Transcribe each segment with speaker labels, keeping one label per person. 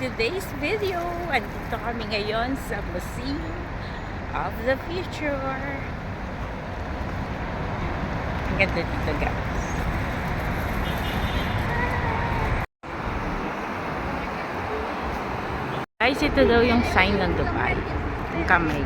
Speaker 1: Today's video, andito kami ngayon sa Museum of the Future. Ang ganda dito guys. Guys, ito daw yung sign ng Dubai. Yung kamay.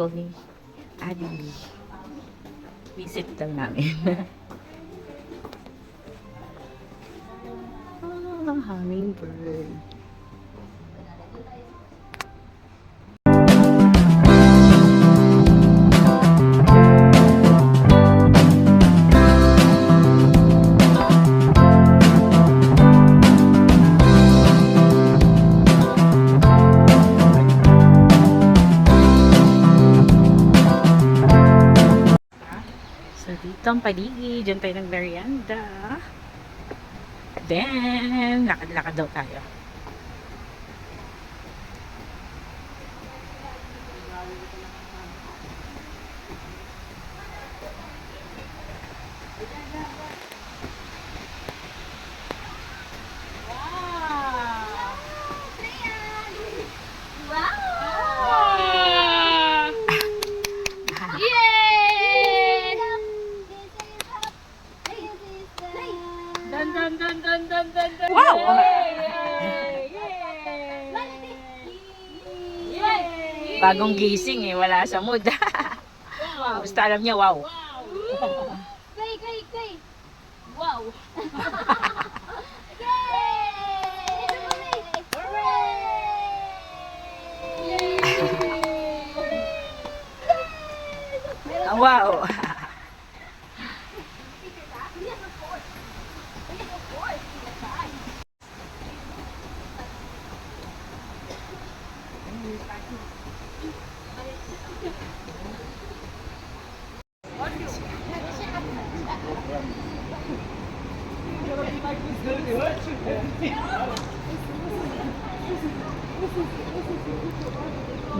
Speaker 1: School ni Adi. Visit lang namin. ah, Hummingbird. Ang paligid. Diyan tayo ng merienda. Then, lakad-lakad daw tayo.
Speaker 2: Dun, dun, dun, dun, dun, dun.
Speaker 1: Wow! Bagong gising eh. Wala sa mood.
Speaker 2: Wow!
Speaker 1: Basta alam niya, wow.
Speaker 2: Wow! Kay, kay, kay! Wow!
Speaker 1: Ah, wow.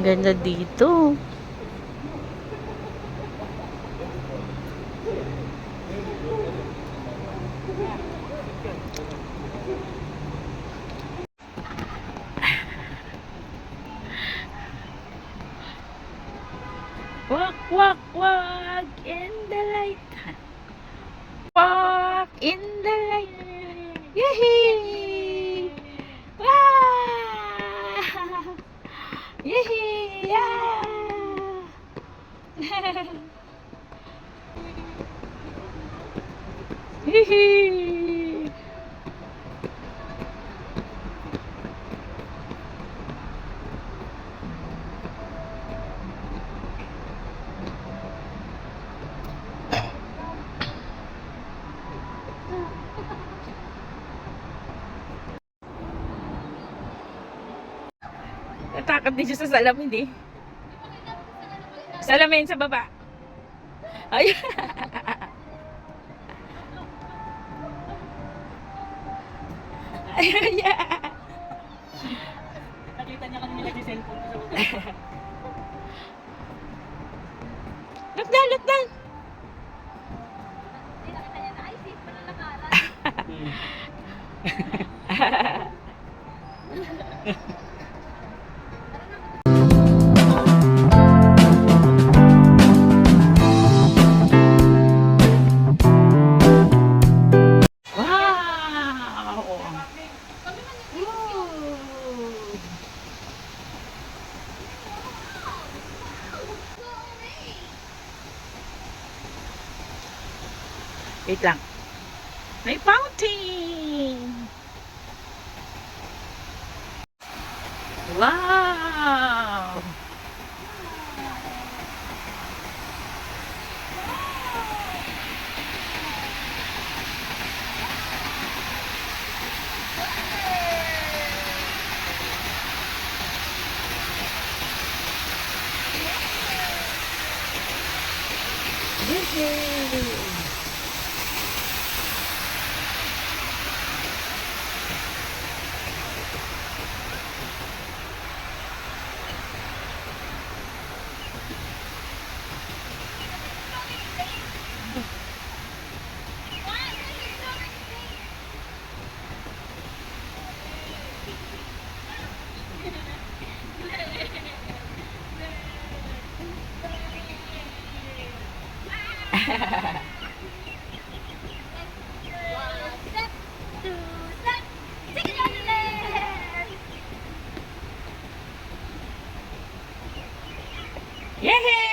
Speaker 1: Ganda dito. Walk, walk, walk in the light. Walk in the light. Yehey! Yeah! Natakot din siya sa salamin eh. Salamin sa baba. Ay. Ayun niya.
Speaker 2: Nakita niya kanina nilagay cellphone ko sa baba.
Speaker 1: Look down, look down. Wow! Wait lang. May fountain! Wow! Yay!
Speaker 2: Yeah.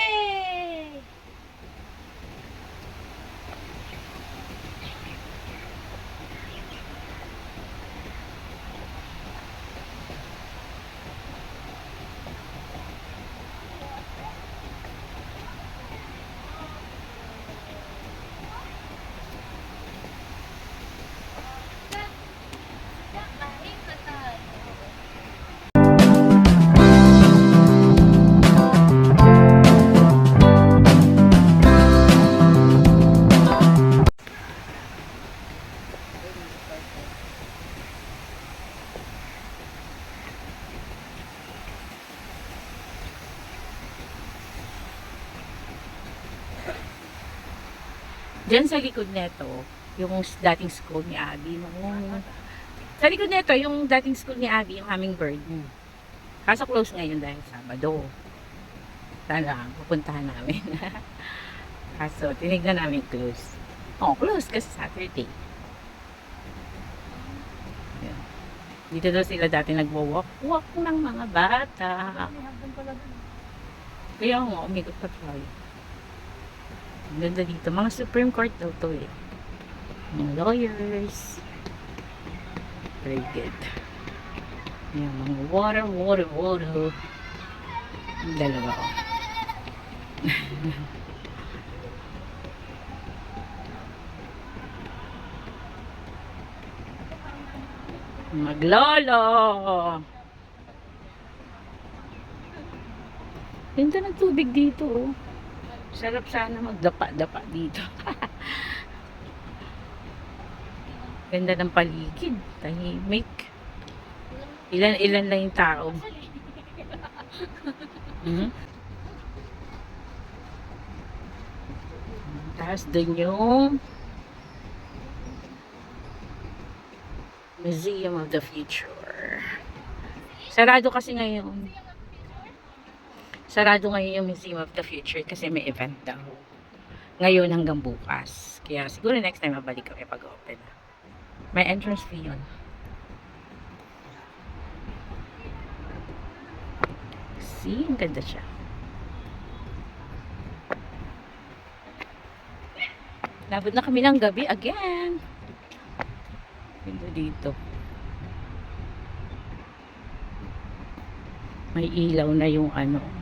Speaker 1: Diyan sa likod nito, yung dating school ni Abby. Nung, sa likod nito, yung dating school ni Abby, yung Hummingbird. Kaso close ngayon dahil Sabado. Sana, pupuntahan namin. Kaso, tinignan namin close. Oh, close kasi Saturday. Dito daw sila dati nagwo-walk-walk ng mga bata. Kaya nga, umikot pa tayo. Ganda dito. Mga Supreme Court daw to eh. Mga lawyers. Very good. Yan, mga water, water, water. Ang dalawa oh. Maglolo! Ganda ng tubig dito oh. Sarap sana magdapa-dapa dito. Ganda ng paligid. Tahimik. Ilan-ilan lang yung tao. Hmm? Tapos dun yung Museum of the Future. Sarado kasi ngayon. Sarado ngayon yung Museum of the Future kasi may event daw. Ngayon hanggang bukas. Kaya siguro next time mabalik kami pag-open. May entrance fee yun. See? Ang ganda siya. Labot na kami ng gabi again. Ganda dito. May ilaw na yung ano.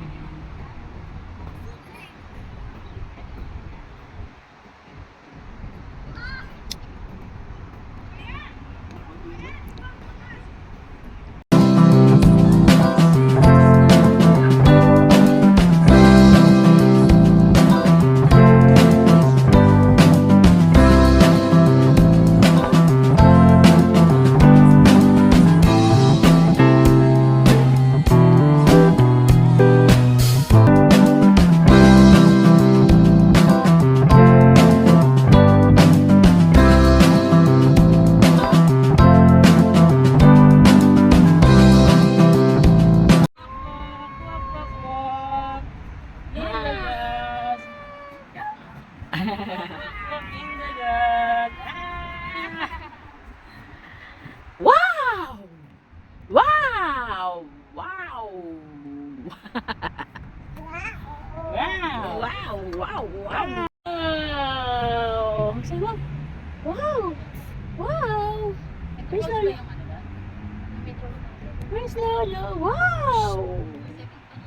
Speaker 1: Where's Lolo? Wow!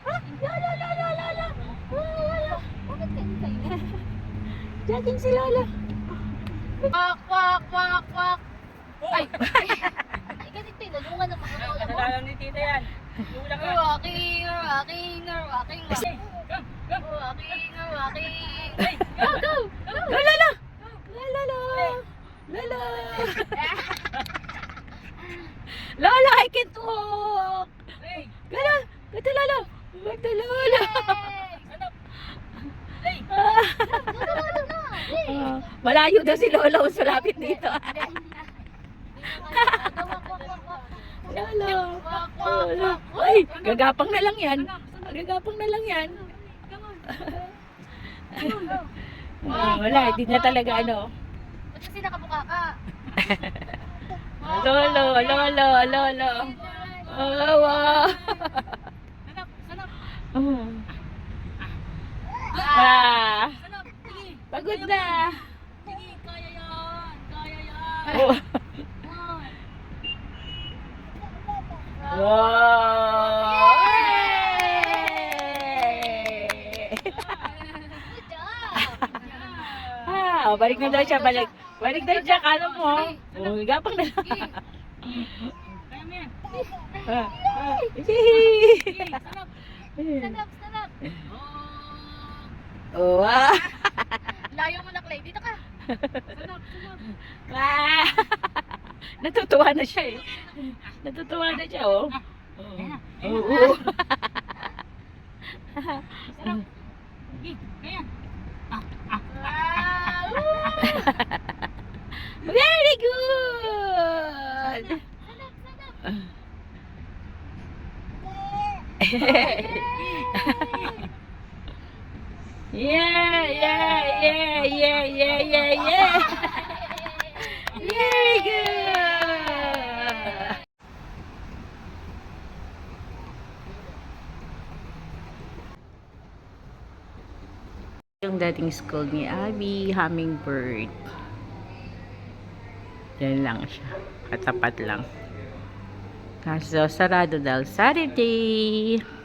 Speaker 1: Ah, Lolo, Lolo, Lolo! Oh, Lolo!
Speaker 2: Bakit kayo?
Speaker 1: Jogging si Lolo.
Speaker 2: Kwak, kwak, kwak, kwak. Ay! Ay, ganito yung nalungan ng mga lola mo.
Speaker 3: Ni tita yan. Lula ka.
Speaker 2: Rocking, rocking, rocking, rocking. Rocking, rocking. Ay, go, go!
Speaker 1: Go, Lolo! Lolo! Lolo! Lolo, I can't walk!
Speaker 3: Hey,
Speaker 1: Lolo! Go to Lolo! Go to Lolo!
Speaker 3: Hanap. Hey,
Speaker 1: Ah,
Speaker 2: Go, go, go, go! Hey!
Speaker 1: ah, malayo daw si Lolo sa lapit dito. Lolo! Lolo! Ay, gagapang na lang yan. Gagapang na lang yan. Ah, wala, hindi na talaga ano.
Speaker 2: Ba't kasi nakabuka ka?
Speaker 1: Lolo, lolo, lolo. Oh, wow. Mm. Ah,
Speaker 3: sige.
Speaker 1: pagod na.
Speaker 3: Sige, kaya yan. Kaya yan.
Speaker 1: Oh. Wow!
Speaker 2: Good job!
Speaker 1: Ah, balik na daw siya, balik. Balik daw siya, kala mo. Oh, gapang na lang.
Speaker 3: Kaya mo yan.
Speaker 1: Ah, ah.
Speaker 2: Stand up!
Speaker 1: Oh, ah.
Speaker 2: Layo mo na, Clay. Dito ka!
Speaker 3: Hanap, hanap.
Speaker 1: Ah. Natutuwa na siya eh. Natutuwa na siya, oh. Oo. Oo.
Speaker 3: Sige, kaya.
Speaker 1: Very good! yeah, yeah, yeah, yeah, yeah, yeah, yeah. Very good! Yung dating school ni Abby, Hummingbird. Yan lang siya. Katapat lang. Kaso, sarado dahil Saturday.